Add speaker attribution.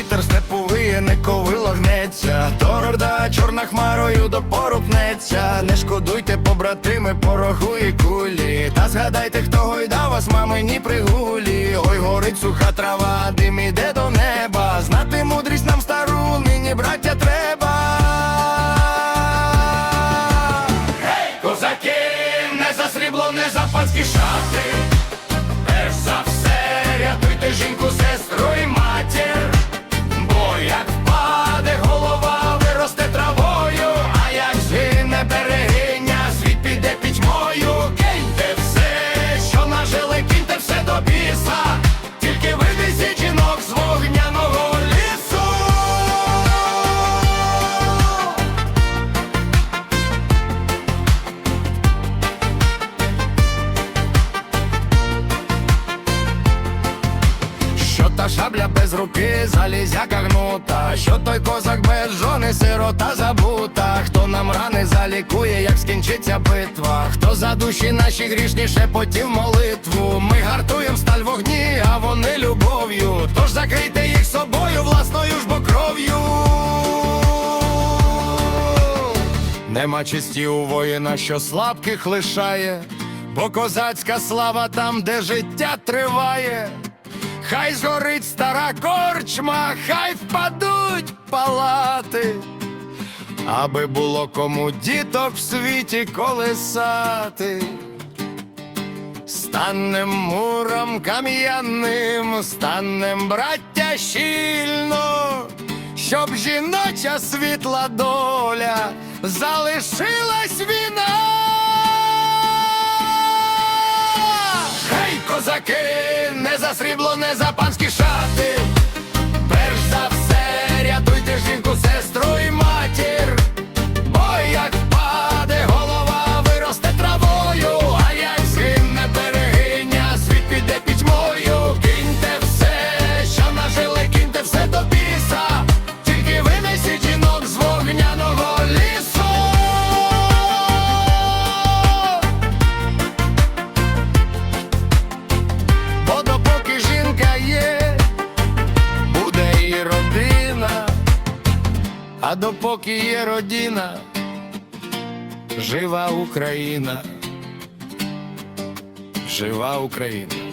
Speaker 1: вітер степовиє, не ковило гнеться, то чорна хмарою до порупнеться. Не шкодуйте, побратими, порогу і кулі. Та згадайте, хто гойда вас, мамині пригулі. Ой, горить суха трава, дим іде до неба. Знати мудрість нам стару, нині браття треба. Гей, козаки, не за срібло, не за панські шати. Та шабля без руки, залізяка гнута, що той козак без жони, сирота забута, хто нам рани залікує, як скінчиться битва, хто за душі наші грішні шепотів молитву. Ми гартуєм сталь вогні, а вони любов'ю. Тож закрийте їх собою, власною ж бо кров'ю. Нема честі у воїна, що слабких лишає, бо козацька слава там, де життя триває. Хай згорить стара корчма, хай впадуть палати, аби було кому діток в світі колесати. Станем муром кам'яним, станем браття щільно, щоб жіноча світла доля залишилась віна. Гей, козаки, не за срібло, не за панські шати. А допоки є родина, жива Україна, жива Україна.